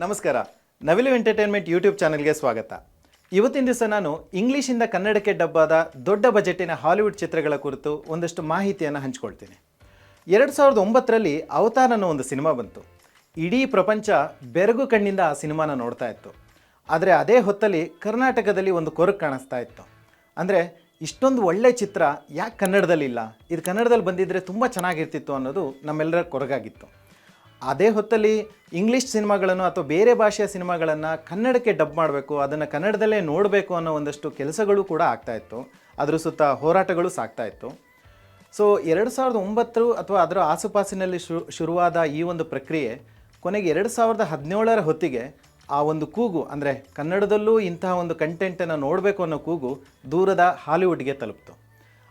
ನಮಸ್ಕಾರ. ನವಿಲು entertainment YouTube ಚಾನಲ್ಗೆ ಸ್ವಾಗತ. ಇವತ್ತಿನ ದಿವಸ ನಾನು ಇಂಗ್ಲೀಷಿಂದ ಕನ್ನಡಕ್ಕೆ ಡಬ್ಬಾದ ದೊಡ್ಡ ಬಜೆಟಿನ ಹಾಲಿವುಡ್ ಚಿತ್ರಗಳ ಕುರಿತು ಒಂದಷ್ಟು ಮಾಹಿತಿಯನ್ನು ಹಂಚ್ಕೊಳ್ತೀನಿ. ಎರಡು ಸಾವಿರದ ಒಂಬತ್ತರಲ್ಲಿ ಅವತಾರ್ ಅನ್ನೋ ಒಂದು ಸಿನಿಮಾ ಬಂತು. ಇಡೀ ಪ್ರಪಂಚ ಬೆರಗು ಕಣ್ಣಿಂದ ಆ ಸಿನಿಮಾನ ನೋಡ್ತಾ ಇತ್ತು. ಆದರೆ ಅದೇ ಹೊತ್ತಲ್ಲಿ ಕರ್ನಾಟಕದಲ್ಲಿ ಒಂದು ಕೊರಗು ಕಾಣಿಸ್ತಾ ಇತ್ತು. ಅಂದರೆ ಇಷ್ಟೊಂದು ಒಳ್ಳೆ ಚಿತ್ರ ಯಾಕೆ ಕನ್ನಡದಲ್ಲಿಲ್ಲ? ಇದು ಕನ್ನಡದಲ್ಲಿ ಬಂದಿದ್ದರೆ ತುಂಬ ಚೆನ್ನಾಗಿರ್ತಿತ್ತು ಅನ್ನೋದು ನಮ್ಮೆಲ್ಲರ ಕೊರಗಾಗಿತ್ತು. ಅದೇ ಹೊತ್ತಲ್ಲಿ ಇಂಗ್ಲೀಷ್ ಸಿನಿಮಾಗಳನ್ನು ಅಥವಾ ಬೇರೆ ಭಾಷೆಯ ಸಿನಿಮಾಗಳನ್ನು ಕನ್ನಡಕ್ಕೆ ಡಬ್ ಮಾಡಬೇಕು, ಅದನ್ನು ಕನ್ನಡದಲ್ಲೇ ನೋಡಬೇಕು ಅನ್ನೋ ಒಂದಷ್ಟು ಕೆಲಸಗಳು ಕೂಡ ಆಗ್ತಾ ಇತ್ತು. ಅದ್ರ ಸುತ್ತ ಹೋರಾಟಗಳು ಸಾಗ್ತಾಯಿತ್ತು ಸೊ ಎರಡು ಸಾವಿರದ ಒಂಬತ್ತು ಅಥವಾ ಅದರ ಆಸುಪಾಸಿನಲ್ಲಿ ಶುರುವಾದ ಈ ಒಂದು ಪ್ರಕ್ರಿಯೆ, ಕೊನೆಗೆ ಎರಡು ಸಾವಿರದ ಹದಿನೇಳರ ಹೊತ್ತಿಗೆ ಆ ಒಂದು ಕೂಗು, ಅಂದರೆ ಕನ್ನಡದಲ್ಲೂ ಇಂತಹ ಒಂದು ಕಂಟೆಂಟನ್ನು ನೋಡಬೇಕು ಅನ್ನೋ ಕೂಗು ದೂರದ ಹಾಲಿವುಡ್ಗೆ ತಲುಪಿತು.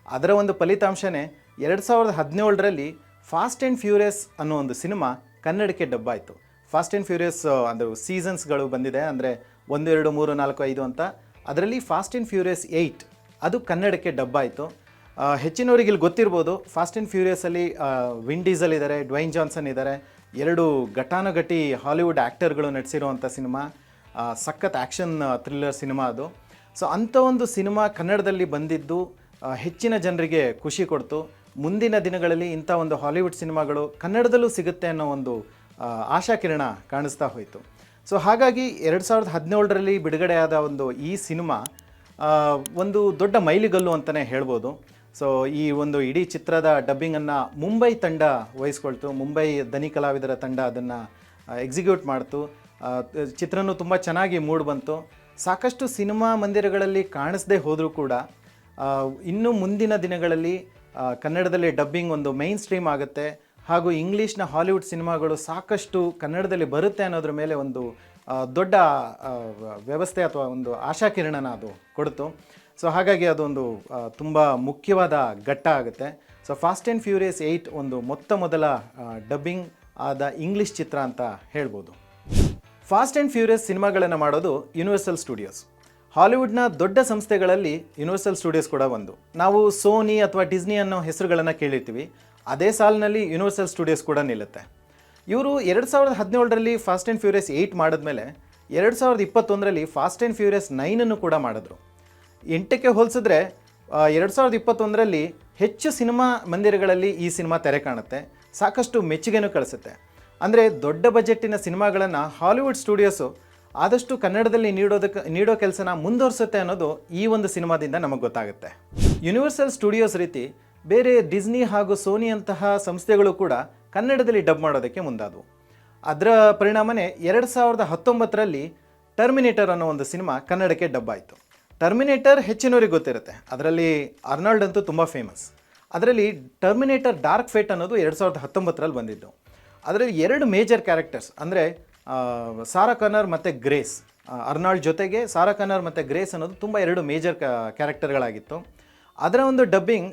ಅದರ ಒಂದು ಫಲಿತಾಂಶನೇ ಎರಡು ಸಾವಿರದ ಹದಿನೇಳರಲ್ಲಿ ಫಾಸ್ಟ್ ಆ್ಯಂಡ್ ಫ್ಯೂರಿಯಸ್ ಅನ್ನೋ ಒಂದು ಸಿನಿಮಾ ಕನ್ನಡಕ್ಕೆ ಡಬ್ಬಾಯಿತು ಫಾಸ್ಟ್ ಆ್ಯಂಡ್ ಫ್ಯೂರಿಯಸ್ ಅಂದರೆ ಸೀಸನ್ಸ್ಗಳು ಬಂದಿದೆ, ಅಂದರೆ ಒಂದು ಎರಡು ಮೂರು, ನಾಲ್ಕು, ಐದು ಅಂತ. ಅದರಲ್ಲಿ ಫಾಸ್ಟ್ ಆ್ಯಂಡ್ ಫ್ಯೂರಿಯಸ್ ಏಯ್ಟ್ ಅದು ಕನ್ನಡಕ್ಕೆ ಡಬ್ ಆಯಿತು. ಹೆಚ್ಚಿನವರಿಗೆ ಇಲ್ಲಿ ಗೊತ್ತಿರ್ಬೋದು ಫಾಸ್ಟ್ ಆ್ಯಂಡ್ ಫ್ಯೂರಿಯಸಲ್ಲಿ ವಿನ್ ಡೀಸಲ್ ಇದ್ದಾರೆ ಡ್ವೈನ್ ಜಾನ್ಸನ್ ಇದ್ದಾರೆ ಎರಡು ಘಟಾನುಘಟಿ ಹಾಲಿವುಡ್ ಆ್ಯಕ್ಟರ್ಗಳು ನಡೆಸಿರುವಂಥ ಸಿನಿಮಾ ಸಖತ್ ಆ್ಯಕ್ಷನ್ ಥ್ರಿಲ್ಲರ್ ಸಿನಿಮಾ ಅದು. ಸೊ ಅಂಥ ಒಂದು ಸಿನಿಮಾ ಕನ್ನಡದಲ್ಲಿ ಬಂದಿದ್ದು ಹೆಚ್ಚಿನ ಜನರಿಗೆ ಖುಷಿ ಕೊಡ್ತು. ಮುಂದಿನ ದಿನಗಳಲ್ಲಿ ಇಂಥ ಒಂದು ಹಾಲಿವುಡ್ ಸಿನಿಮಾಗಳು ಕನ್ನಡದಲ್ಲೂ ಸಿಗುತ್ತೆ ಅನ್ನೋ ಒಂದು ಆಶಾಕಿರಣ ಕಾಣಿಸ್ತಾ ಹೋಯಿತು. ಸೊ ಹಾಗಾಗಿ ಎರಡು ಸಾವಿರದ ಹದಿನೇಳರಲ್ಲಿ ಬಿಡುಗಡೆಯಾದ ಒಂದು ಈ ಸಿನಿಮಾ ಒಂದು ದೊಡ್ಡ ಮೈಲಿಗಲ್ಲು ಅಂತಲೇ ಹೇಳ್ಬೋದು. ಸೊ ಈ ಒಂದು ಇಡೀ ಚಿತ್ರದ ಡಬ್ಬಿಂಗನ್ನು ಮುಂಬೈ ತಂಡ ವಹಿಸ್ಕೊಳ್ತು. ಮುಂಬೈ ದನಿ ಕಲಾವಿದರ ತಂಡ ಅದನ್ನು ಎಕ್ಸಿಕ್ಯೂಟ್ ಮಾಡ್ತು. ಚಿತ್ರನೂ ತುಂಬ ಚೆನ್ನಾಗಿ ಮೂಡ್ ಬಂತು. ಸಾಕಷ್ಟು ಸಿನಿಮಾ ಮಂದಿರಗಳಲ್ಲಿ ಕಾಣಿಸದೇ ಹೋದರೂ ಕೂಡ ಇನ್ನೂ ಮುಂದಿನ ದಿನಗಳಲ್ಲಿ ಕನ್ನಡದಲ್ಲಿ ಡಬ್ಬಿಂಗ್ ಒಂದು ಮೈನ್ ಸ್ಟ್ರೀಮ್ ಆಗುತ್ತೆ. ಹಾಗೂ ಇಂಗ್ಲೀಷ್ನ ಹಾಲಿವುಡ್ ಸಿನಿಮಾಗಳು ಸಾಕಷ್ಟು ಕನ್ನಡದಲ್ಲಿ ಬರುತ್ತೆ ಅನ್ನೋದ್ರ ಮೇಲೆ ಒಂದು ದೊಡ್ಡ ವ್ಯವಸ್ಥೆ ಅಥವಾ ಒಂದು ಆಶಾಕಿರಣನ ಅದು ಕೊಡ್ತು. ಸೊ, ಹಾಗಾಗಿ ಅದೊಂದು ತುಂಬ ಮುಖ್ಯವಾದ ಘಟ್ಟ ಆಗುತ್ತೆ. So fast and furious eight ಒಂದು ಮೊತ್ತ ಮೊದಲ ಡಬ್ಬಿಂಗ್ ಆದ ಇಂಗ್ಲೀಷ್ ಚಿತ್ರ ಅಂತ ಹೇಳ್ಬೋದು. ಫಾಸ್ಟ್ ಆ್ಯಂಡ್ ಫ್ಯೂರಿಯಸ್ ಸಿನಿಮಾಗಳನ್ನು ಮಾಡೋದು ಯೂನಿವರ್ಸಲ್ ಸ್ಟುಡಿಯೋಸ್ ಹಾಲಿವುಡ್ನ ದೊಡ್ಡ ಸಂಸ್ಥೆಗಳಲ್ಲಿ ಯೂನಿವರ್ಸಲ್ ಸ್ಟುಡಿಯೋಸ್ ಕೂಡ ಒಂದು. ನಾವು ಸೋನಿ ಅಥವಾ ಡಿಸ್ನಿ ಅನ್ನೋ ಹೆಸರುಗಳನ್ನು ಕೇಳಿರ್ತೀವಿ. ಅದೇ ಸಾಲಿನಲ್ಲಿ ಯೂನಿವರ್ಸಲ್ ಸ್ಟುಡಿಯೋಸ್ ಕೂಡ ನಿಲ್ಲುತ್ತೆ. ಇವರು ಎರಡು ಸಾವಿರದ ಹದಿನೇಳರಲ್ಲಿ ಫಾಸ್ಟ್ ಆ್ಯಂಡ್ ಫ್ಯೂರಿಯಸ್ ಏಯ್ಟ್ ಮಾಡಿದ್ಮೇಲೆ ಎರಡು ಸಾವಿರದ ಇಪ್ಪತ್ತೊಂದರಲ್ಲಿ ಫಾಸ್ಟ್ ಆ್ಯಂಡ್ ಫ್ಯೂರಿಯಸ್ ನೈನನ್ನು ಕೂಡ ಮಾಡಿದ್ರು. ಎಂಟಕ್ಕೆ ಹೋಲಿಸಿದ್ರೆ ಎರಡು ಸಾವಿರದ ಇಪ್ಪತ್ತೊಂದರಲ್ಲಿ ಹೆಚ್ಚು ಸಿನಿಮಾ ಮಂದಿರಗಳಲ್ಲಿ ಈ ಸಿನಿಮಾ ತೆರೆ ಕಾಣುತ್ತೆ. ಸಾಕಷ್ಟು ಮೆಚ್ಚುಗೆನೂ ಕಳಿಸುತ್ತೆ. ಅಂದರೆ ದೊಡ್ಡ ಬಜೆಟ್ಟಿನ ಸಿನಿಮಾಗಳನ್ನು ಹಾಲಿವುಡ್ ಸ್ಟುಡಿಯೋಸು ಆದಷ್ಟು ಕನ್ನಡದಲ್ಲಿ ನೀಡೋದಕ್ಕೆ ನೀಡೋ ಕೆಲಸನ ಮುಂದುವರಿಸುತ್ತೆ ಅನ್ನೋದು ಈ ಒಂದು ಸಿನಿಮಾದಿಂದ ನಮಗೆ ಗೊತ್ತಾಗುತ್ತೆ. ಯೂನಿವರ್ಸಲ್ ಸ್ಟುಡಿಯೋಸ್ ರೀತಿ ಬೇರೆ ಡಿಸ್ನಿ ಹಾಗೂ ಸೋನಿ ಅಂತಹ ಸಂಸ್ಥೆಗಳು ಕೂಡ ಕನ್ನಡದಲ್ಲಿ ಡಬ್ ಮಾಡೋದಕ್ಕೆ ಮುಂದಾದವು. ಅದರ ಪರಿಣಾಮನೇ ಎರಡು ಸಾವಿರದ ಹತ್ತೊಂಬತ್ತರಲ್ಲಿ ಟರ್ಮಿನೇಟರ್ ಅನ್ನೋ ಒಂದು ಸಿನಿಮಾ ಕನ್ನಡಕ್ಕೆ ಡಬ್ ಆಯಿತು. ಟರ್ಮಿನೇಟರ್ ಹೆಚ್ಚಿನವರಿಗೆ ಗೊತ್ತಿರುತ್ತೆ. ಅದರಲ್ಲಿ ಅರ್ನಾಲ್ಡ್ ಅಂತೂ ತುಂಬ ಫೇಮಸ್ ಅದರಲ್ಲಿ ಟರ್ಮಿನೇಟರ್ ಡಾರ್ಕ್ ಫೇಟ್ ಅನ್ನೋದು ಎರಡು ಸಾವಿರದ ಹತ್ತೊಂಬತ್ತರಲ್ಲಿ ಬಂದಿದ್ದು. ಅದರಲ್ಲಿ ಎರಡು ಮೇಜರ್ ಕ್ಯಾರೆಕ್ಟರ್ಸ್ ಅಂದರೆ ಸಾರಾ ಕನ್ನರ್ ಮತ್ತು ಗ್ರೇಸ್. ಅರ್ನಾಲ್ಡ್ ಜೊತೆಗೆ ಸಾರಾ ಕನ್ನರ್ ಮತ್ತು ಗ್ರೇಸ್ ಅನ್ನೋದು ತುಂಬ ಎರಡು ಮೇಜರ್ ಕ್ಯಾರೆಕ್ಟರ್ಗಳಾಗಿತ್ತು. ಅದರ ಒಂದು ಡಬ್ಬಿಂಗ್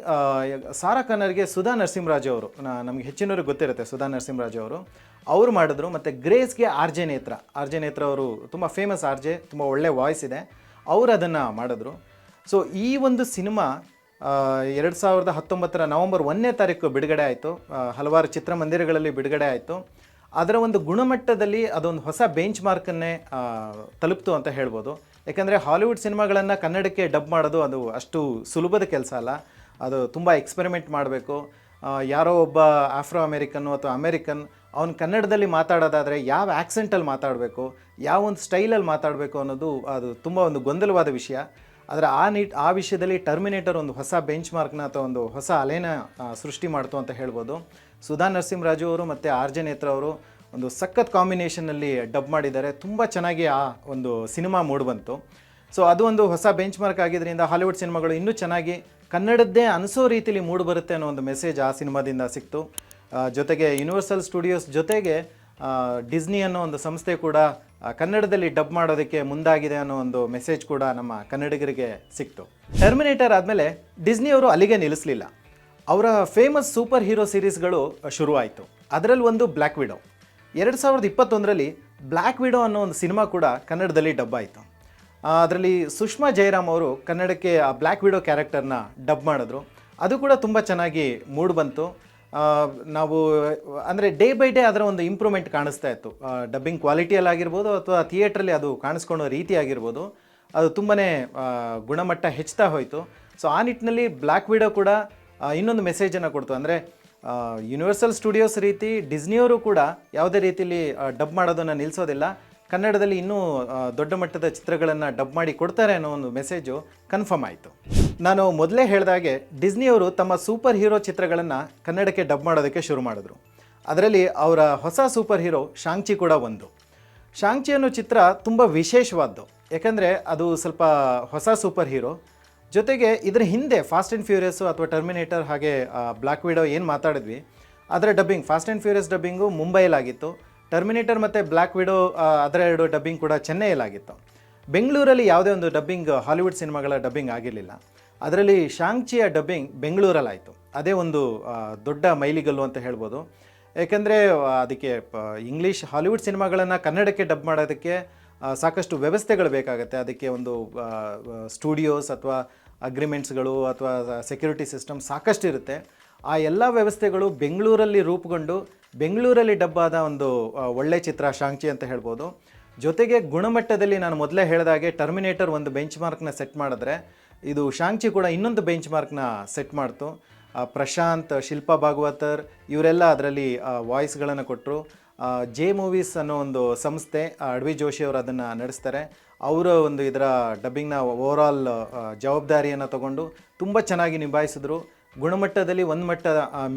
ಸಾರಾ ಕನ್ನರ್ಗೆ ಸುಧಾ ನರಸಿಂಹರಾಜ್ ಅವರು ನಮಗೆ ಹೆಚ್ಚಿನವ್ರಿಗೆ ಗೊತ್ತಿರುತ್ತೆ ಸುಧಾ ನರಸಿಂಹರಾಜ್ ಅವರು ಅವರು ಮಾಡಿದ್ರು ಮತ್ತು ಗ್ರೇಸ್ಗೆ R J Nethra. R J Nethra ಅವರು ತುಂಬ ಫೇಮಸ್ ಆರ್ ಜೆ, ತುಂಬ ಒಳ್ಳೆ ವಾಯ್ಸ್ ಇದೆ. ಅವರು ಅದನ್ನು ಮಾಡಿದ್ರು. ಸೊ ಈ ಒಂದು ಸಿನಿಮಾ ಎರಡು ಸಾವಿರದ ಹತ್ತೊಂಬತ್ತರ ನವಂಬರ್ ಒಂದನೇ ತಾರೀಕು ಬಿಡುಗಡೆ ಆಯಿತು. ಹಲವಾರು ಚಿತ್ರಮಂದಿರಗಳಲ್ಲಿ ಬಿಡುಗಡೆ ಆಯಿತು. ಅದರ ಒಂದು ಗುಣಮಟ್ಟದಲ್ಲಿ ಅದೊಂದು ಹೊಸ ಬೆಂಚ್ ಮಾರ್ಕನ್ನೇ ತಲುಪ್ತು ಅಂತ ಹೇಳ್ಬೋದು. ಯಾಕಂದರೆ ಹಾಲಿವುಡ್ ಸಿನಿಮಾಗಳನ್ನು ಕನ್ನಡಕ್ಕೆ ಡಬ್ ಮಾಡೋದು ಅದು ಅಷ್ಟು ಸುಲಭದ ಕೆಲಸ ಅಲ್ಲ. ಅದು ತುಂಬ ಎಕ್ಸ್ಪೆರಿಮೆಂಟ್ ಮಾಡಬೇಕು. ಯಾರೋ ಒಬ್ಬ ಆಫ್ರೋ ಅಮೇರಿಕನ್ನು ಅಥವಾ ಅಮೇರಿಕನ್, ಅವ್ನು ಕನ್ನಡದಲ್ಲಿ ಮಾತಾಡೋದಾದರೆ ಯಾವ ಆ್ಯಕ್ಸೆಂಟಲ್ಲಿ ಮಾತಾಡಬೇಕು, ಯಾವ ಒಂದು ಸ್ಟೈಲಲ್ಲಿ ಮಾತಾಡಬೇಕು ಅನ್ನೋದು ಅದು ತುಂಬ ಒಂದು ಗೊಂದಲವಾದ ವಿಷಯ. ಆದರೆ ಆ ನಿಟ್, ಆ ವಿಷಯದಲ್ಲಿ ಟರ್ಮಿನೇಟರ್ ಒಂದು ಹೊಸ ಬೆಂಚ್ ಮಾರ್ಕ್ನ ಅಥವಾ ಒಂದು ಹೊಸ ಅಲೆನ ಸೃಷ್ಟಿ ಮಾಡ್ತು ಅಂತ ಹೇಳ್ಬೋದು. ಸುಧಾ ನರಸಿಂಹರಾಜು ಅವರು ಮತ್ತು ಆರ್ ಜೆ ನೇತ್ರ ಅವರು ಒಂದು ಸಖತ್ ಕಾಂಬಿನೇಷನಲ್ಲಿ ಡಬ್ ಮಾಡಿದ್ದಾರೆ. ತುಂಬ ಚೆನ್ನಾಗಿ ಆ ಒಂದು ಸಿನಿಮಾ ಮೂಡ್ಬಂತು ಸೊ ಅದು ಒಂದು ಹೊಸ ಬೆಂಚ್ ಮಾರ್ಕ್ ಆಗಿದ್ದರಿಂದ ಹಾಲಿವುಡ್ ಸಿನಿಮಾಗಳು ಇನ್ನೂ ಚೆನ್ನಾಗಿ ಕನ್ನಡದ್ದೇ ಅನಿಸೋ ರೀತಿಲಿ ಮೂಡಿಬರುತ್ತೆ ಅನ್ನೋ ಒಂದು ಮೆಸೇಜ್ ಆ ಸಿನಿಮಾದಿಂದ ಸಿಕ್ತು. ಜೊತೆಗೆ ಯೂನಿವರ್ಸಲ್ ಸ್ಟುಡಿಯೋಸ್ ಜೊತೆಗೆ ಡಿಸ್ನಿ ಅನ್ನೋ ಒಂದು ಸಂಸ್ಥೆ ಕೂಡ ಕನ್ನಡದಲ್ಲಿ ಡಬ್ ಮಾಡೋದಕ್ಕೆ ಮುಂದಾಗಿದೆ ಅನ್ನೋ ಒಂದು ಮೆಸೇಜ್ ಕೂಡ ನಮ್ಮ ಕನ್ನಡಿಗರಿಗೆ ಸಿಕ್ತು. ಟರ್ಮಿನೇಟರ್ ಆದಮೇಲೆ ಡಿಸ್ನಿ ಅವರು ಅಲ್ಲಿಗೆ ನಿಲ್ಲಿಸಲಿಲ್ಲ. ಅವರ ಫೇಮಸ್ ಸೂಪರ್ ಹೀರೋ ಸೀರೀಸ್ಗಳು ಶುರುವಾಯಿತು. ಅದರಲ್ಲಿ ಒಂದು ಬ್ಲ್ಯಾಕ್ ವಿಡೋ ಎರಡು ಸಾವಿರದ ಇಪ್ಪತ್ತೊಂದರಲ್ಲಿ ಬ್ಲ್ಯಾಕ್ ವಿಡೋ ಅನ್ನೋ ಒಂದು ಸಿನಿಮಾ ಕೂಡ ಕನ್ನಡದಲ್ಲಿ ಡಬ್ ಆಯಿತು. ಅದರಲ್ಲಿ ಸುಷ್ಮಾ ಜಯರಾಮ್ ಅವರು ಕನ್ನಡಕ್ಕೆ ಆ ಬ್ಲ್ಯಾಕ್ ವಿಡೋ ಕ್ಯಾರೆಕ್ಟರ್ನ ಡಬ್ ಮಾಡಿದ್ರು. ಅದು ಕೂಡ ತುಂಬ ಚೆನ್ನಾಗಿ ಮೂಡ್ ಬಂತು. ನಾವು, ಅಂದರೆ ಡೇ ಬೈ ಡೇ ಅದರ ಒಂದು ಇಂಪ್ರೂವ್ಮೆಂಟ್ ಕಾಣಿಸ್ತಾ ಇತ್ತು. ಡಬ್ಬಿಂಗ್ ಕ್ವಾಲಿಟಿಯಲ್ಲಿ ಆಗಿರ್ಬೋದು ಅಥವಾ ಥಿಯೇಟ್ರಲ್ಲಿ ಅದು ಕಾಣಿಸ್ಕೊಳ್ಳೋ ರೀತಿ ಆಗಿರ್ಬೋದು. ಅದು ತುಂಬಾ ಗುಣಮಟ್ಟ ಹೆಚ್ಚುತ್ತಾ ಹೋಯಿತು. ಸೊ ಆ ನಿಟ್ಟಿನಲ್ಲಿ ಬ್ಲ್ಯಾಕ್ ವಿಡೋ ಕೂಡ ಇನ್ನೊಂದು ಮೆಸೇಜನ್ನು ಕೊಡ್ತು. ಅಂದರೆ ಯೂನಿವರ್ಸಲ್ ಸ್ಟುಡಿಯೋಸ್ ರೀತಿ ಡಿಸ್ನಿಯವರು ಕೂಡ ಯಾವುದೇ ರೀತಿಯಲ್ಲಿ ಡಬ್ ಮಾಡೋದನ್ನು ನಿಲ್ಲಿಸೋದಿಲ್ಲ ಕನ್ನಡದಲ್ಲಿ ಇನ್ನೂ ದೊಡ್ಡ ಮಟ್ಟದ ಚಿತ್ರಗಳನ್ನು ಡಬ್ ಮಾಡಿ ಕೊಡ್ತಾರೆ ಅನ್ನೋ ಒಂದು ಮೆಸೇಜು ಕನ್ಫರ್ಮ್ ಆಯಿತು. ನಾನು ಮೊದಲೇ ಹೇಳಿದಾಗೆ ಡಿಸ್ನಿಯವರು ತಮ್ಮ ಸೂಪರ್ ಹೀರೋ ಚಿತ್ರಗಳನ್ನು ಕನ್ನಡಕ್ಕೆ ಡಬ್ ಮಾಡೋದಕ್ಕೆ ಶುರು ಮಾಡಿದ್ರು. ಅದರಲ್ಲಿ ಅವರ ಹೊಸ ಸೂಪರ್ ಹೀರೋ ಶಾಂಗ್ಚಿ ಕೂಡ ಒಂದು. ಶಾಂಗ್ಚಿ ಅನ್ನೋ ಚಿತ್ರ ತುಂಬ ವಿಶೇಷವಾದ್ದು. ಯಾಕಂದರೆ ಅದು ಸ್ವಲ್ಪ ಹೊಸ ಸೂಪರ್ ಹೀರೋ. ಜೊತೆಗೆ ಇದರ ಹಿಂದೆ ಫಾಸ್ಟ್ ಆ್ಯಂಡ್ ಫ್ಯೂರಿಯಸ್ಸು ಅಥವಾ ಟರ್ಮಿನೇಟರ್ ಹಾಗೆ ಬ್ಲ್ಯಾಕ್ ವಿಡೋ ಏನು ಮಾತಾಡಿದ್ವಿ, ಅದರ dubbing fast and furious dubbing ಮುಂಬೈಲಾಗಿತ್ತು. Terminator ಮತ್ತು ಬ್ಲ್ಯಾಕ್ ವಿಡೋ ಅದರ ಎರಡು ಡಬ್ಬಿಂಗ್ ಕೂಡ ಚೆನ್ನೈಯಲ್ಲಾಗಿತ್ತು ಬೆಂಗಳೂರಲ್ಲಿ ಯಾವುದೇ ಒಂದು ಡಬ್ಬಿಂಗ್ ಹಾಲಿವುಡ್ ಸಿನಿಮಾಗಳ ಡಬ್ಬಿಂಗ್ ಆಗಿರಲಿಲ್ಲ. ಅದರಲ್ಲಿ ಶಾಂಗ್ಚಿಯ ಡಬ್ಬಿಂಗ್ ಬೆಂಗಳೂರಲ್ಲಾಯಿತು. ಅದೇ ಒಂದು ದೊಡ್ಡ ಮೈಲಿಗಲ್ಲು ಅಂತ ಹೇಳ್ಬೋದು. ಏಕೆಂದರೆ ಅದಕ್ಕೆ ಇಂಗ್ಲೀಷ್ ಹಾಲಿವುಡ್ ಸಿನಿಮಾಗಳನ್ನು ಕನ್ನಡಕ್ಕೆ ಡಬ್ ಮಾಡೋದಕ್ಕೆ ಸಾಕಷ್ಟು ವ್ಯವಸ್ಥೆಗಳು ಬೇಕಾಗುತ್ತೆ. ಅದಕ್ಕೆ ಒಂದು ಸ್ಟುಡಿಯೋಸ್ ಅಥವಾ ಅಗ್ರಿಮೆಂಟ್ಸ್ಗಳು ಅಥವಾ ಸೆಕ್ಯೂರಿಟಿ ಸಿಸ್ಟಮ್ ಸಾಕಷ್ಟು ಇರುತ್ತೆ. ಆ ಎಲ್ಲ ವ್ಯವಸ್ಥೆಗಳು ಬೆಂಗಳೂರಲ್ಲಿ ರೂಪುಗೊಂಡು, ಬೆಂಗಳೂರಲ್ಲಿ ಡಬ್ಬಾದ ಒಂದು ಒಳ್ಳೆ ಚಿತ್ರ ಶಾಂಗ್ಚಿ ಅಂತ ಹೇಳ್ಬೋದು. ಜೊತೆಗೆ ಗುಣಮಟ್ಟದಲ್ಲಿ ನಾನು ಮೊದಲೇ ಹೇಳಿದಾಗೆ ಟರ್ಮಿನೇಟರ್ ಒಂದು ಬೆಂಚ್ ಮಾರ್ಕ್ನ ಸೆಟ್ ಮಾಡಿದ್ರೆ ಇದು ಶಾಂಗ್ಚಿ ಕೂಡ ಇನ್ನೊಂದು ಬೆಂಚ್ ಮಾರ್ಕ್ನ ಸೆಟ್ ಮಾಡ್ತು. ಪ್ರಶಾಂತ್, ಶಿಲ್ಪಾ ಭಾಗವತರ್ ಇವರೆಲ್ಲ ಅದರಲ್ಲಿ ವಾಯ್ಸ್ಗಳನ್ನು ಕೊಟ್ಟರು ಜೆ ಮೂವೀಸ್ ಅನ್ನೋ ಒಂದು ಸಂಸ್ಥೆ ಅಡ್ವಿ ಜೋಶಿ ಅವರು ಅದನ್ನು ನಡೆಸ್ತಾರೆ. ಅವರ ಒಂದು ಇದರ ಡಬ್ಬಿಂಗ್ನ ಓವರಾಲ್ ಜವಾಬ್ದಾರಿಯನ್ನು ತಗೊಂಡು ತುಂಬ ಚೆನ್ನಾಗಿ ನಿಭಾಯಿಸಿದ್ರು. ಗುಣಮಟ್ಟದಲ್ಲಿ ಒಂದು ಮಟ್ಟ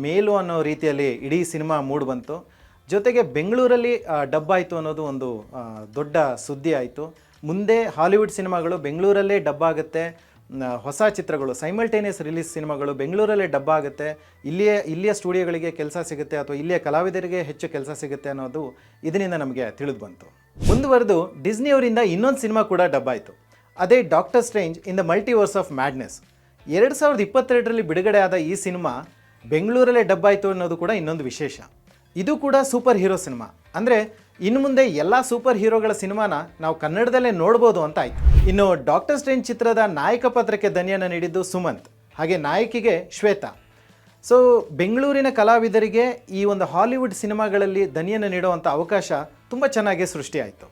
ಮೇಲು ಅನ್ನೋ ರೀತಿಯಲ್ಲಿ ಇಡೀ ಸಿನಿಮಾ ಮೂಡ್ ಬಂತು. ಜೊತೆಗೆ ಬೆಂಗಳೂರಲ್ಲಿ ಡಬ್ ಆಯಿತು ಅನ್ನೋದು ಒಂದು ದೊಡ್ಡ ಸುದ್ದಿ ಆಯಿತು. ಮುಂದೆ ಹಾಲಿವುಡ್ ಸಿನಿಮಾಗಳು ಬೆಂಗಳೂರಲ್ಲೇ ಡಬ್ ಆಗುತ್ತೆ. ಹೊಸ ಚಿತ್ರಗಳು ಸೈಮಲ್ಟೇನಿಯಸ್ ರಿಲೀಸ್ ಸಿನಿಮಾಗಳು ಬೆಂಗಳೂರಲ್ಲೇ ಡಬ್ಬ ಆಗುತ್ತೆ. ಇಲ್ಲಿಯೇ, ಇಲ್ಲಿಯ ಸ್ಟುಡಿಯೋಗಳಿಗೆ ಕೆಲಸ ಸಿಗುತ್ತೆ ಅಥವಾ ಇಲ್ಲಿಯ ಕಲಾವಿದರಿಗೆ ಹೆಚ್ಚು ಕೆಲಸ ಸಿಗುತ್ತೆ ಅನ್ನೋದು ಇದರಿಂದ ನಮಗೆ ತಿಳಿದು ಬಂತು. ಮುಂದುವರೆದು ಡಿಸ್ನಿಯವರಿಂದ ಇನ್ನೊಂದು ಸಿನಿಮಾ ಕೂಡ ಡಬ್ ಆಯಿತು. ಅದೇ doctor strange in the multiverse of madness ಎರಡು ಸಾವಿರದ ಇಪ್ಪತ್ತೆರಡರಲ್ಲಿ ಬಿಡುಗಡೆ ಆದ ಈ ಸಿನಿಮಾ ಬೆಂಗಳೂರಲ್ಲೇ ಡಬ್ ಆಯಿತು ಅನ್ನೋದು ಕೂಡ ಇನ್ನೊಂದು ವಿಶೇಷ. ಇದು ಕೂಡ ಸೂಪರ್ ಹೀರೋ ಸಿನಿಮಾ. ಅಂದರೆ ಇನ್ನು ಮುಂದೆ ಎಲ್ಲ ಸೂಪರ್ ಹೀರೋಗಳ ಸಿನಿಮಾನ ನಾವು ಕನ್ನಡದಲ್ಲೇ ನೋಡ್ಬೋದು ಅಂತ ಆಯ್ತು. ಇನ್ನು ಡಾಕ್ಟರ್ ಸ್ಟ್ರೇಂಜ್ ಚಿತ್ರದ ನಾಯಕ ಪಾತ್ರಕ್ಕೆ ದನಿಯನ್ನು ನೀಡಿದ್ದು ಸುಮಂತ್ ಹಾಗೆ ನಾಯಕಿಗೆ ಶ್ವೇತಾ. ಸೊ ಬೆಂಗಳೂರಿನ ಕಲಾವಿದರಿಗೆ ಈ ಒಂದು ಹಾಲಿವುಡ್ ಸಿನಿಮಾಗಳಲ್ಲಿ ದನಿಯನ್ನು ನೀಡುವಂಥ ಅವಕಾಶ ತುಂಬ ಚೆನ್ನಾಗಿ ಸೃಷ್ಟಿಯಾಯಿತು.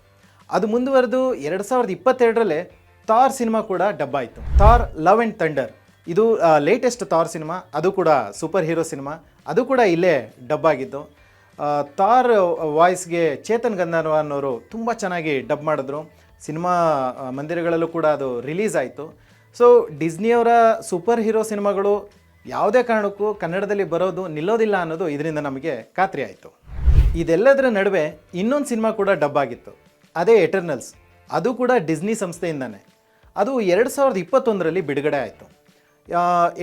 ಅದು ಮುಂದುವರೆದು ಎರಡು ಸಾವಿರದ ಇಪ್ಪತ್ತೆರಡರಲ್ಲೇ ತಾರ್ ಸಿನಿಮಾ ಕೂಡ ಡಬ್ಬಾಯಿತು. ತಾರ್ ಲವ್ ಆ್ಯಂಡ್ ಥಂಡರ್ ಇದು ಲೇಟೆಸ್ಟ್ ತಾರ್ ಸಿನಿಮಾ ಅದು ಕೂಡ ಸೂಪರ್ ಹೀರೋ ಸಿನಿಮಾ ಅದು ಕೂಡ ಇಲ್ಲೇ ಡಬ್ ಆಗಿದ್ದು ಆ, ತಾರ್ ವಾಯ್ಸ್ಗೆ ಚೇತನ್ ಗಂಧರ್ವ ಅನ್ನೋರು ತುಂಬ ಚೆನ್ನಾಗಿ ಡಬ್ ಮಾಡಿದ್ರು. ಸಿನಿಮಾ ಮಂದಿರಗಳಲ್ಲೂ ಕೂಡ ಅದು ರಿಲೀಸ್ ಆಯಿತು. ಸೊ, ಡಿಸ್ನಿಯವರ ಸೂಪರ್ ಹೀರೋ ಸಿನಿಮಾಗಳು ಯಾವುದೇ ಕಾರಣಕ್ಕೂ ಕನ್ನಡದಲ್ಲಿ ಬರೋದು ನಿಲ್ಲೋದಿಲ್ಲ ಅನ್ನೋದು ಇದರಿಂದ ನಮಗೆ ಖಾತ್ರಿ ಆಯಿತು. ಇದೆಲ್ಲದರ ನಡುವೆ ಇನ್ನೊಂದು ಸಿನಿಮಾ ಕೂಡ ಡಬ್ ಆಗಿತ್ತು. ಅದೇ ಎಟರ್ನಲ್ಸ್. ಅದು ಕೂಡ ಡಿಸ್ನಿ ಸಂಸ್ಥೆಯಿಂದನೇ. ಅದು ಎರಡು ಸಾವಿರದ ಇಪ್ಪತ್ತೊಂದರಲ್ಲಿ ಬಿಡುಗಡೆ ಆಯಿತು.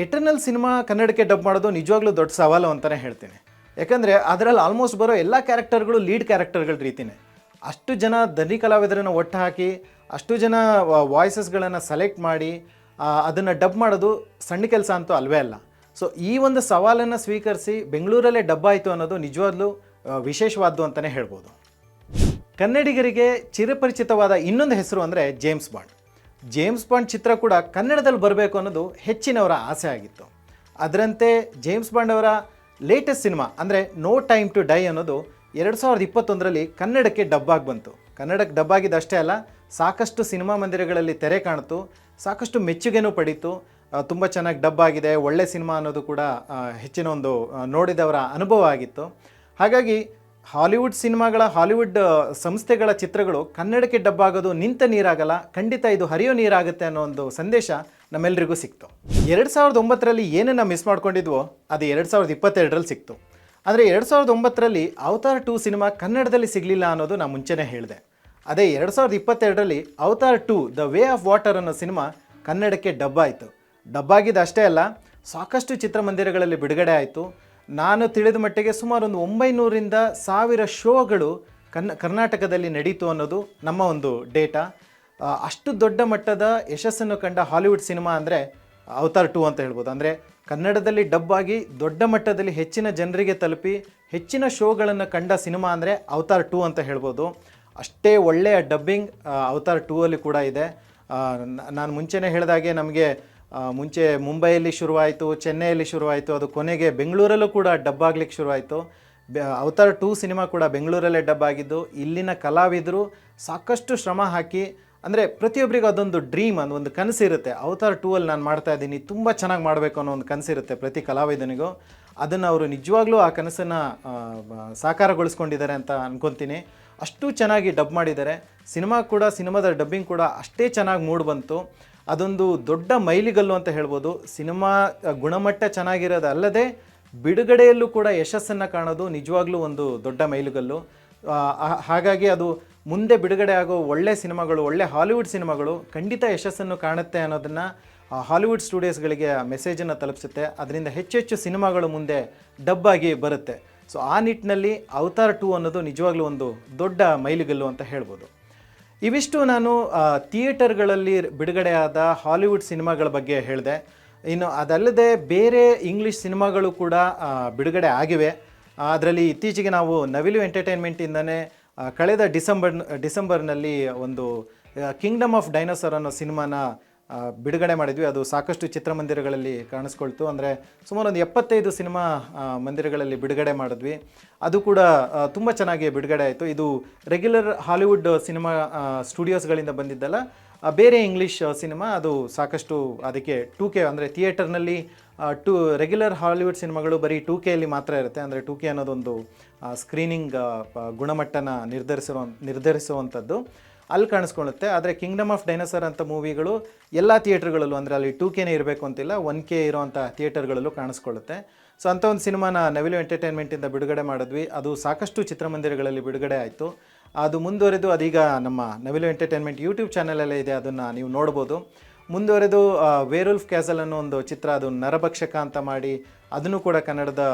ಎಟರ್ನಲ್ ಸಿನಿಮಾ ಕನ್ನಡಕ್ಕೆ ಡಬ್ ಮಾಡೋದು ನಿಜವಾಗ್ಲೂ ದೊಡ್ಡ ಸವಾಲು ಅಂತಲೇ ಹೇಳ್ತೀನಿ. ಯಾಕಂದರೆ ಅದರಲ್ಲಿ ಆಲ್ಮೋಸ್ಟ್ ಬರೋ ಎಲ್ಲ ಕ್ಯಾರೆಕ್ಟರ್ಗಳು ಲೀಡ್ ಕ್ಯಾರೆಕ್ಟರ್ಗಳ ರೀತಿನೇ. ಅಷ್ಟು ಜನ ದನಿ ಕಲಾವಿದರನ್ನು ಒಟ್ಟು ಹಾಕಿ, ಅಷ್ಟು ಜನ ವಾಯ್ಸಸ್ಗಳನ್ನು ಸೆಲೆಕ್ಟ್ ಮಾಡಿ ಅದನ್ನು ಡಬ್ ಮಾಡೋದು ಸಣ್ಣ ಕೆಲಸ ಅಂತೂ ಅಲ್ವೇ ಅಲ್ಲ. ಸೊ ಈ ಒಂದು ಸವಾಲನ್ನು ಸ್ವೀಕರಿಸಿ ಬೆಂಗಳೂರಲ್ಲೇ ಡಬ್ ಆಯಿತು ಅನ್ನೋದು ನಿಜವಾಗ್ಲೂ ವಿಶೇಷವಾದ್ದು ಅಂತಲೇ ಹೇಳ್ಬೋದು. ಕನ್ನಡಿಗರಿಗೆ ಚಿರಪರಿಚಿತವಾದ ಇನ್ನೊಂದು ಹೆಸರು ಅಂದರೆ ಜೇಮ್ಸ್ ಬಾಂಡ್ ಜೇಮ್ಸ್ ಬಾಂಡ್ ಚಿತ್ರ ಕೂಡ ಕನ್ನಡದಲ್ಲಿ ಬರಬೇಕು ಅನ್ನೋದು ಹೆಚ್ಚಿನವರ ಆಸೆ ಆಗಿತ್ತು. ಅದರಂತೆ ಜೇಮ್ಸ್ ಬಾಂಡ್ ಅವರ ಲೇಟೆಸ್ಟ್ ಸಿನಿಮಾ ಅಂದರೆ ನೋ ಟೈಮ್ ಟು ಡೈ ಅನ್ನೋದು ಎರಡು ಸಾವಿರದ ಇಪ್ಪತ್ತೊಂದರಲ್ಲಿ ಕನ್ನಡಕ್ಕೆ ಡಬ್ಬಾಗಿ ಬಂತು. ಕನ್ನಡಕ್ಕೆ ಡಬ್ಬಾಗಿದ್ದು ಅಷ್ಟೇ ಅಲ್ಲ, ಸಾಕಷ್ಟು ಸಿನಿಮಾ ಮಂದಿರಗಳಲ್ಲಿ ತೆರೆ ಕಾಣಿತು, ಸಾಕಷ್ಟು ಮೆಚ್ಚುಗೆನೂ ಪಡೀತು. ತುಂಬ ಚೆನ್ನಾಗಿ ಡಬ್ಬಾಗಿದೆ ಒಳ್ಳೆ ಸಿನಿಮಾ ಅನ್ನೋದು ಕೂಡ ಹೆಚ್ಚಿನ ಒಂದು ನೋಡಿದವರ ಅನುಭವ ಆಗಿತ್ತು. ಹಾಗಾಗಿ ಹಾಲಿವುಡ್ ಸಿನಿಮಾಗಳ, ಹಾಲಿವುಡ್ ಸಂಸ್ಥೆಗಳ ಚಿತ್ರಗಳು ಕನ್ನಡಕ್ಕೆ ಡಬ್ಬಾಗೋದು ನಿಂತ ನೀರಾಗಲ್ಲ, ಖಂಡಿತ ಇದು ಹರಿಯೋ ನೀರಾಗುತ್ತೆ ಅನ್ನೋ ಒಂದು ಸಂದೇಶ ನಮ್ಮೆಲ್ಲರಿಗೂ ಸಿಕ್ತು. ಎರಡು ಸಾವಿರದ ಒಂಬತ್ತರಲ್ಲಿ ಏನೇನು ಮಿಸ್ ಮಾಡ್ಕೊಂಡಿದ್ವೋ, ಅದು ಎರಡು ಸಾವಿರದ ಇಪ್ಪತ್ತೆರಡರಲ್ಲಿ ಸಿಕ್ತು. ಆದರೆ ಎರಡು ಸಾವಿರದ ಒಂಬತ್ತರಲ್ಲಿ ಅವತಾರ್ ಟೂ ಸಿನಿಮಾ ಕನ್ನಡದಲ್ಲಿ ಸಿಗಲಿಲ್ಲ ಅನ್ನೋದು ನಾನು ಮುಂಚೆನೇ ಹೇಳಿದೆ. ಅದೇ ಎರಡು ಸಾವಿರದ ಇಪ್ಪತ್ತೆರಡರಲ್ಲಿ Avatar two the way of water ಅನ್ನೋ ಸಿನಿಮಾ ಕನ್ನಡಕ್ಕೆ ಡಬ್ ಆಯಿತು. ಡಬ್ ಆಗಿದ್ದು ಅಷ್ಟೇ ಅಲ್ಲ, ಸಾಕಷ್ಟು ಚಿತ್ರಮಂದಿರಗಳಲ್ಲಿ ಬಿಡುಗಡೆ ಆಯಿತು. ನಾನು ತಿಳಿದ ಮಟ್ಟಿಗೆ ಸುಮಾರು ಒಂದು ಒಂಬೈನೂರಿಂದ ಸಾವಿರ ಶೋಗಳು ಕನ್ನ ಕರ್ನಾಟಕದಲ್ಲಿ ನಡೀತು ಅನ್ನೋದು ನಮ್ಮ ಒಂದು ಡೇಟಾ. ಅಷ್ಟು ದೊಡ್ಡ ಮಟ್ಟದ ಯಶಸ್ಸನ್ನು ಕಂಡ ಹಾಲಿವುಡ್ ಸಿನಿಮಾ ಅಂದರೆ ಅವತಾರ್ ಟು ಅಂತ ಹೇಳ್ಬೋದು. ಅಂದರೆ ಕನ್ನಡದಲ್ಲಿ ಡಬ್ ಆಗಿ ದೊಡ್ಡ ಮಟ್ಟದಲ್ಲಿ ಹೆಚ್ಚಿನ ಜನರಿಗೆ ತಲುಪಿ ಹೆಚ್ಚಿನ ಶೋಗಳನ್ನು ಕಂಡ ಸಿನಿಮಾ ಅಂದರೆ ಅವತಾರ್ ಟು ಅಂತ ಹೇಳ್ಬೋದು. ಅಷ್ಟೇ ಒಳ್ಳೆಯ ಡಬ್ಬಿಂಗ್ ಅವತಾರ್ ಟೂ ಅಲ್ಲಿ ಕೂಡ ಇದೆ. ನಾನು ಮುಂಚೆನೇ ಹೇಳಿದಾಗೆ ನಮಗೆ ಮುಂಚೆ ಮುಂಬೈಯಲ್ಲಿ ಶುರುವಾಯಿತು, ಚೆನ್ನೈಯಲ್ಲಿ ಶುರುವಾಯಿತು, ಅದು ಕೊನೆಗೆ ಬೆಂಗಳೂರಲ್ಲೂ ಕೂಡ ಡಬ್ ಆಗ್ಲಿಕ್ಕೆ ಶುರುವಾಯಿತು. ಅವತಾರ್ ಟೂ ಸಿನಿಮಾ ಕೂಡ ಬೆಂಗಳೂರಲ್ಲೇ ಡಬ್ ಆಗಿದ್ದು, ಇಲ್ಲಿನ ಕಲಾವಿದರು ಸಾಕಷ್ಟು ಶ್ರಮ ಹಾಕಿ ಅಂದರೆ ಪ್ರತಿಯೊಬ್ಬರಿಗೂ ಅದೊಂದು ಡ್ರೀಮ್ ಅನ್ನೋ ಒಂದು ಕನಸಿರುತ್ತೆ ಅವತಾರ ಟೂ ಅಲ್ಲಿ ನಾನು ಮಾಡ್ತಾ ಇದ್ದೀನಿ, ತುಂಬ ಚೆನ್ನಾಗಿ ಮಾಡಬೇಕು ಅನ್ನೋ ಒಂದು ಕನಸಿರುತ್ತೆ ಪ್ರತಿ ಕಲಾವಿದನಿಗೂ. ಅದನ್ನು ಅವರು ನಿಜವಾಗ್ಲೂ ಆ ಕನಸನ್ನು ಸಾಕಾರಗೊಳಿಸ್ಕೊಂಡಿದ್ದಾರೆ ಅಂತ ಅನ್ಕೊತೀನಿ. ಅಷ್ಟು ಚೆನ್ನಾಗಿ ಡಬ್ ಮಾಡಿದ್ದಾರೆ. ಸಿನಿಮಾ ಕೂಡ, ಸಿನಿಮಾದ ಡಬ್ಬಿಂಗ್ ಕೂಡ ಅಷ್ಟೇ ಚೆನ್ನಾಗಿ ಮೂಡ್ ಬಂತು. ಅದೊಂದು ದೊಡ್ಡ ಮೈಲಿಗಲ್ಲು ಅಂತ ಹೇಳ್ಬೋದು. ಸಿನಿಮಾ ಗುಣಮಟ್ಟ ಚೆನ್ನಾಗಿರೋದು ಅಲ್ಲದೆ ಬಿಡುಗಡೆಯಲ್ಲೂ ಕೂಡ ಯಶಸ್ಸನ್ನು ಕಾಣೋದು ನಿಜವಾಗ್ಲೂ ಒಂದು ದೊಡ್ಡ ಮೈಲಿಗಲ್ಲು. ಹಾಗಾಗಿ ಅದು ಮುಂದೆ ಬಿಡುಗಡೆ ಆಗೋ ಒಳ್ಳೆ ಸಿನಿಮಾಗಳು, ಒಳ್ಳೆ ಹಾಲಿವುಡ್ ಸಿನಿಮಾಗಳು ಖಂಡಿತ ಯಶಸ್ಸನ್ನು ಕಾಣುತ್ತೆ ಅನ್ನೋದನ್ನು ಹಾಲಿವುಡ್ ಸ್ಟುಡಿಯೋಸ್ಗಳಿಗೆ ಮೆಸೇಜನ್ನು ತಲುಪಿಸುತ್ತೆ. ಅದರಿಂದ ಹೆಚ್ಚೆಚ್ಚು ಹೆಚ್ಚು ಸಿನಿಮಾಗಳು ಮುಂದೆ ಡಬ್ಬಾಗಿ ಬರುತ್ತೆ. ಸೊ ಆ ನಿಟ್ಟಿನಲ್ಲಿ ಅವತಾರ್ ಟೂ ಅನ್ನೋದು ನಿಜವಾಗ್ಲೂ ಒಂದು ದೊಡ್ಡ ಮೈಲಿಗಲ್ಲು ಅಂತ ಹೇಳ್ಬೋದು. ಇವಿಷ್ಟು ನಾನು ಥಿಯೇಟರ್ಗಳಲ್ಲಿ ಬಿಡುಗಡೆಯಾದ ಹಾಲಿವುಡ್ ಸಿನಿಮಾಗಳ ಬಗ್ಗೆ ಹೇಳಿದೆ. ಇನ್ನು ಅದಲ್ಲದೆ ಬೇರೆ ಇಂಗ್ಲೀಷ್ ಸಿನಿಮಾಗಳು ಕೂಡ ಬಿಡುಗಡೆ ಆಗಿವೆ. ಅದರಲ್ಲಿ ಇತ್ತೀಚೆಗೆ ನಾವು ನವಿಲು ಎಂಟರ್ಟೈನ್ಮೆಂಟಿಂದನೇ ಕಳೆದ ಡಿಸೆಂಬರ್, ಡಿಸೆಂಬರ್ನಲ್ಲಿ ಒಂದು ಕಿಂಗ್ಡಮ್ ಆಫ್ ಡೈನೋಸರ್ ಅನ್ನೋ ಸಿನಿಮಾನ ಬಿಡುಗಡೆ ಮಾಡಿದ್ವಿ. ಅದು ಸಾಕಷ್ಟು ಚಿತ್ರಮಂದಿರಗಳಲ್ಲಿ ಕಾಣಿಸ್ಕೊಳ್ತು. ಅಂದರೆ ಸುಮಾರು ಒಂದು ಎಪ್ಪತ್ತೈದು ಸಿನಿಮಾ ಮಂದಿರಗಳಲ್ಲಿ ಬಿಡುಗಡೆ ಮಾಡಿದ್ವಿ. ಅದು ಕೂಡ ತುಂಬ ಚೆನ್ನಾಗಿ ಬಿಡುಗಡೆ ಆಯಿತು. ಇದು ರೆಗ್ಯುಲರ್ ಹಾಲಿವುಡ್ ಸಿನಿಮಾ ಸ್ಟುಡಿಯೋಸ್ಗಳಿಂದ ಬಂದಿದ್ದಲ್ಲ ಬೇರೆ ಇಂಗ್ಲೀಷ್ ಸಿನಿಮಾ. ಅದು ಸಾಕಷ್ಟು ಅದಕ್ಕೆ ಟೂ ಕೆ ಅಂದರೆ ಥಿಯೇಟರ್ನಲ್ಲಿ ಟು ರೆಗ್ಯುಲರ್ ಹಾಲಿವುಡ್ ಸಿನಿಮಾಗಳು ಬರೀ ಟೂ ಕೆಯಲ್ಲಿ ಮಾತ್ರ ಇರುತ್ತೆ. ಅಂದರೆ ಟೂ ಕೆ ಅನ್ನೋದೊಂದು ಸ್ಕ್ರೀನಿಂಗ್ ಗುಣಮಟ್ಟನ ನಿರ್ಧರಿಸಿರೋ, ನಿರ್ಧರಿಸುವಂಥದ್ದು ಅಲ್ಲಿ ಕಾಣಿಸ್ಕೊಳ್ಳುತ್ತೆ. ಆದರೆ ಕಿಂಗ್ಡಮ್ ಆಫ್ ಡೈನೋಸರ್ ಅಂತ ಮೂವಿಗಳು ಎಲ್ಲ ಥಿಯೇಟರ್ಗಳಲ್ಲೂ ಅಂದರೆ ಅಲ್ಲಿ ಟೂ ಕೆನೇ ಇರಬೇಕು ಅಂತಿಲ್ಲ ಒನ್ ಕೆ ಇರೋವಂಥ ಥಿಯೇಟರ್ಗಳಲ್ಲೂ ಕಾಣಿಸ್ಕೊಳ್ಳುತ್ತೆ. ಸೊ ಅಂಥ ಒಂದು ಸಿನಿಮಾನ ನವಿಲು ಎಂಟರ್ಟೈನ್ಮೆಂಟಿಂದ ಬಿಡುಗಡೆ ಮಾಡಿದ್ವಿ. ಅದು ಸಾಕಷ್ಟು ಚಿತ್ರಮಂದಿರಗಳಲ್ಲಿ ಬಿಡುಗಡೆ ಆಯಿತು. ಅದು ಮುಂದುವರೆದು ಅದೀಗ ನಮ್ಮ ನವಿಲು ಎಂಟರ್ಟೈನ್ಮೆಂಟ್ ಯೂಟ್ಯೂಬ್ ಚಾನಲಲ್ಲೇ ಇದೆ. ಅದನ್ನು ನೀವು ನೋಡ್ಬೋದು. ಮುಂದುವರೆದು ವೇರುಲ್ಫ್ ಕ್ಯಾಸಲ್ ಅನ್ನೋ ಒಂದು ಚಿತ್ರ ಅದು ನರಭಕ್ಷಕ ಅಂತ ಮಾಡಿ ಅದನ್ನು ಕೂಡ ಕನ್ನಡದ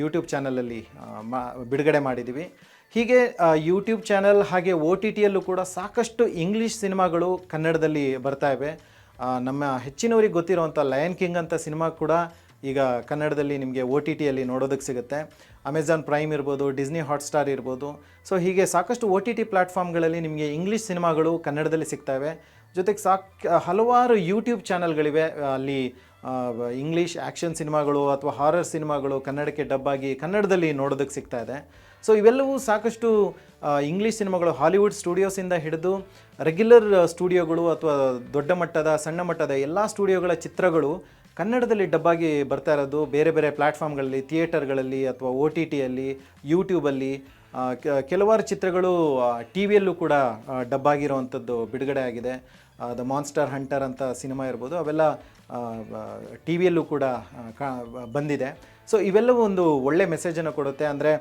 ಯೂಟ್ಯೂಬ್ ಚಾನಲಲ್ಲಿ ಮಾ, ಬಿಡುಗಡೆ ಮಾಡಿದ್ದೀವಿ. ಹೀಗೆ ಯೂಟ್ಯೂಬ್ ಚಾನಲ್ ಹಾಗೆ ಒ ಟಿ ಟಿಯಲ್ಲೂ ಕೂಡ ಸಾಕಷ್ಟು ಇಂಗ್ಲೀಷ್ ಸಿನಿಮಾಗಳು ಕನ್ನಡದಲ್ಲಿ ಬರ್ತಾ ಇವೆ. ನಮ್ಮ ಹೆಚ್ಚಿನವರಿಗೆ ಗೊತ್ತಿರುವಂಥ ಲಯನ್ ಕಿಂಗ್ ಅಂತ ಸಿನಿಮಾ ಕೂಡ ಈಗ ಕನ್ನಡದಲ್ಲಿ ನಿಮಗೆ ಒ ಟಿ ಟಿಯಲ್ಲಿ ನೋಡೋದಕ್ಕೆ ಸಿಗುತ್ತೆ. ಅಮೆಝಾನ್ ಪ್ರೈಮ್ ಇರ್ಬೋದು ಡಿಸ್ನಿ ಹಾಟ್ಸ್ಟಾರ್ ಇರ್ಬೋದು. ಸೊ ಹೀಗೆ ಸಾಕಷ್ಟು ಒ ಟಿ ಟಿ ಪ್ಲ್ಯಾಟ್ಫಾರ್ಮ್ಗಳಲ್ಲಿ ನಿಮಗೆ ಇಂಗ್ಲೀಷ್ ಸಿನಿಮಾಗಳು ಕನ್ನಡದಲ್ಲಿ ಸಿಗ್ತವೆ. ಜೊತೆಗೆ ಸಾಕ್, ಹಲವಾರು ಯೂಟ್ಯೂಬ್ ಚಾನಲ್ಗಳಿವೆ ಅಲ್ಲಿ ಇಂಗ್ಲೀಷ್ ಆ್ಯಕ್ಷನ್ ಸಿನಿಮಾಗಳು ಅಥವಾ ಹಾರರ್ ಸಿನಿಮಾಗಳು ಕನ್ನಡಕ್ಕೆ ಡಬ್ ಆಗಿ ಕನ್ನಡದಲ್ಲಿ ನೋಡೋದಕ್ಕೆ ಸಿಗ್ತಾ ಇದೆ. ಸೊ ಇವೆಲ್ಲವೂ ಸಾಕಷ್ಟು ಇಂಗ್ಲೀಷ್ ಸಿನಿಮಾಗಳು ಹಾಲಿವುಡ್ ಸ್ಟುಡಿಯೋಸಿಂದ ಹಿಡಿದು ರೆಗ್ಯುಲರ್ ಸ್ಟುಡಿಯೋಗಳು ಅಥವಾ ದೊಡ್ಡ ಮಟ್ಟದ, ಸಣ್ಣ ಮಟ್ಟದ ಎಲ್ಲ ಸ್ಟುಡಿಯೋಗಳ ಚಿತ್ರಗಳು ಕನ್ನಡದಲ್ಲಿ ಡಬ್ಬಾಗಿ ಬರ್ತಾ ಇರೋದು ಬೇರೆ ಬೇರೆ ಪ್ಲ್ಯಾಟ್ಫಾರ್ಮ್ಗಳಲ್ಲಿ ಥಿಯೇಟರ್ಗಳಲ್ಲಿ ಅಥವಾ ಓ ಟಿ ಟಿಯಲ್ಲಿ ಯೂಟ್ಯೂಬಲ್ಲಿ ಕೆಲವಾರು ಚಿತ್ರಗಳು ಟಿ ವಿಯಲ್ಲೂ ಕೂಡ ಡಬ್ಬಾಗಿರೋವಂಥದ್ದು ಬಿಡುಗಡೆ ಆಗಿದೆ. ದ ಮಾನ್ಸ್ಟರ್ ಹಂಟರ್ ಅಂತ ಸಿನಿಮಾ ಇರ್ಬೋದು, ಅವೆಲ್ಲ ಟಿ ವಿಯಲ್ಲೂ ಕೂಡ ಬಂದಿದೆ. ಸೊ, ಇವೆಲ್ಲವೂ ಒಂದು ಒಳ್ಳೆ ಮೆಸೇಜನ್ನು ಕೊಡುತ್ತೆ. ಅಂದರೆ,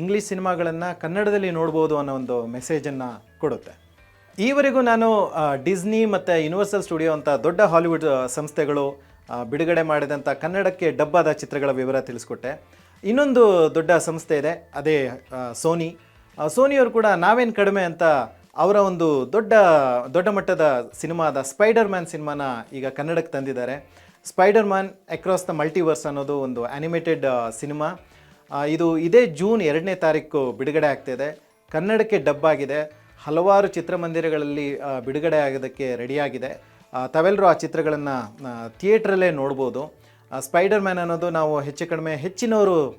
ಇಂಗ್ಲೀಷ್ ಸಿನಿಮಾಗಳನ್ನು ಕನ್ನಡದಲ್ಲಿ ನೋಡ್ಬೋದು ಅನ್ನೋ ಒಂದು ಮೆಸೇಜನ್ನು ಕೊಡುತ್ತೆ. ಈವರೆಗೂ ನಾನು ಡಿಸ್ನಿ ಮತ್ತು ಯೂನಿವರ್ಸಲ್ ಸ್ಟುಡಿಯೋ ಅಂತ ದೊಡ್ಡ ಹಾಲಿವುಡ್ ಸಂಸ್ಥೆಗಳು ಬಿಡುಗಡೆ ಮಾಡಿದಂಥ ಕನ್ನಡಕ್ಕೆ ಡಬ್ಬಾದ ಚಿತ್ರಗಳ ವಿವರ ತಿಳಿಸ್ಕೊಟ್ಟೆ. ಇನ್ನೊಂದು ದೊಡ್ಡ ಸಂಸ್ಥೆ ಇದೆ, ಅದೇ ಸೋನಿ. ಸೋನಿಯವರು ಕೂಡ ನಾವೇನು ಕಡಿಮೆ ಅಂತ ಅವರ ಒಂದು ದೊಡ್ಡ ದೊಡ್ಡ ಮಟ್ಟದ ಸಿನಿಮಾದ ಸ್ಪೈಡರ್ ಮ್ಯಾನ್ ಸಿನಿಮಾನ ಈಗ ಕನ್ನಡಕ್ಕೆ ತಂದಿದ್ದಾರೆ. Spider man across the multiverse ಅನ್ನೋದು ಒಂದು ಆ್ಯನಿಮೇಟೆಡ್ ಸಿನಿಮಾ. ಇದು ಇದೇ ಜೂನ್ ಎರಡನೇ ತಾರೀಕು ಬಿಡುಗಡೆ ಆಗ್ತಿದೆ. ಕನ್ನಡಕ್ಕೆ ಡಬ್ ಆಗಿದೆ. ಹಲವಾರು ಚಿತ್ರಮಂದಿರಗಳಲ್ಲಿ ಬಿಡುಗಡೆ ಆಗೋದಕ್ಕೆ ರೆಡಿಯಾಗಿದೆ ತಾವೆಲ್ಲರೂ ಆ ಚಿತ್ರಗಳನ್ನು ಥಿಯೇಟ್ರಲ್ಲೇ ನೋಡ್ಬೋದು. ಸ್ಪೈಡರ್ ಮ್ಯಾನ್ ಅನ್ನೋದು ನಾವು ಹೆಚ್ಚು ಕಡಿಮೆ ಹೆಚ್ಚಿನವರು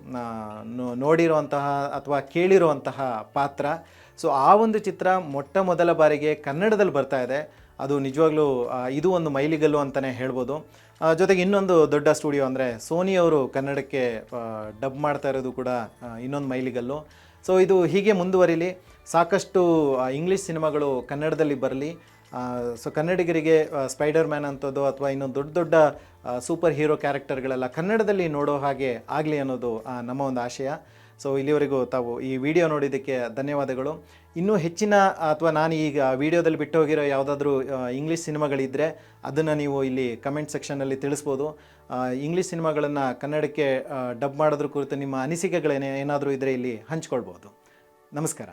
ನೋಡಿರುವಂತಹ ಅಥವಾ ಕೇಳಿರುವಂತಹ ಪಾತ್ರ. ಸೊ, ಆ ಒಂದು ಚಿತ್ರ ಮೊಟ್ಟ ಮೊದಲ ಬಾರಿಗೆ ಕನ್ನಡದಲ್ಲಿ ಬರ್ತಾ ಇದೆ. ಅದು ನಿಜವಾಗ್ಲೂ ಇದು ಒಂದು ಮೈಲಿಗಲ್ಲು ಅಂತಲೇ ಹೇಳ್ಬೋದು. ಜೊತೆಗೆ ಇನ್ನೊಂದು ದೊಡ್ಡ ಸ್ಟುಡಿಯೋ ಅಂದರೆ ಸೋನಿ ಅವರು ಕನ್ನಡಕ್ಕೆ ಡಬ್ ಮಾಡ್ತಾ ಇರೋದು ಕೂಡ ಇನ್ನೊಂದು ಮೈಲಿಗಲ್ಲು. ಸೊ, ಇದು ಹೀಗೆ ಮುಂದುವರಿಲಿ. ಸಾಕಷ್ಟು ಇಂಗ್ಲೀಷ್ ಸಿನಿಮಾಗಳು ಕನ್ನಡದಲ್ಲಿ ಬರಲಿ. ಸೊ ಕನ್ನಡಿಗರಿಗೆ ಸ್ಪೈಡರ್ ಮ್ಯಾನ್ ಅಂಥದ್ದು ಅಥವಾ ಇನ್ನೊಂದು ದೊಡ್ಡ ದೊಡ್ಡ ಸೂಪರ್ ಹೀರೋ ಕ್ಯಾರೆಕ್ಟರ್ಗಳೆಲ್ಲ ಕನ್ನಡದಲ್ಲಿ ನೋಡೋ ಹಾಗೆ ಆಗಲಿ ಅನ್ನೋದು ನಮ್ಮ ಒಂದು ಆಶಯ. ಸೊ ಇಲ್ಲಿವರೆಗೂ ತಾವು ಈ ವಿಡಿಯೋ ನೋಡಿದ್ದಕ್ಕೆ ಧನ್ಯವಾದಗಳು. ಇನ್ನೂ ಹೆಚ್ಚಿನ, ಅಥವಾ ನಾನು ಈಗ ವಿಡಿಯೋದಲ್ಲಿ ಬಿಟ್ಟು ಹೋಗಿರೋ ಯಾವುದಾದ್ರೂ ಇಂಗ್ಲೀಷ್ ಸಿನಿಮಾಗಳಿದ್ದರೆ ಅದನ್ನು ನೀವು ಇಲ್ಲಿ ಕಮೆಂಟ್ ಸೆಕ್ಷನಲ್ಲಿ ತಿಳಿಸ್ಬೋದು. ಇಂಗ್ಲೀಷ್ ಸಿನಿಮಾಗಳನ್ನು ಕನ್ನಡಕ್ಕೆ ಡಬ್ ಮಾಡೋದ್ರ ಕುರಿತು ನಿಮ್ಮ ಅನಿಸಿಕೆಗಳೇನೇ ಏನಾದರೂ ಇದ್ದರೆ ಇಲ್ಲಿ ಹಂಚ್ಕೊಳ್ಬೋದು. ನಮಸ್ಕಾರ.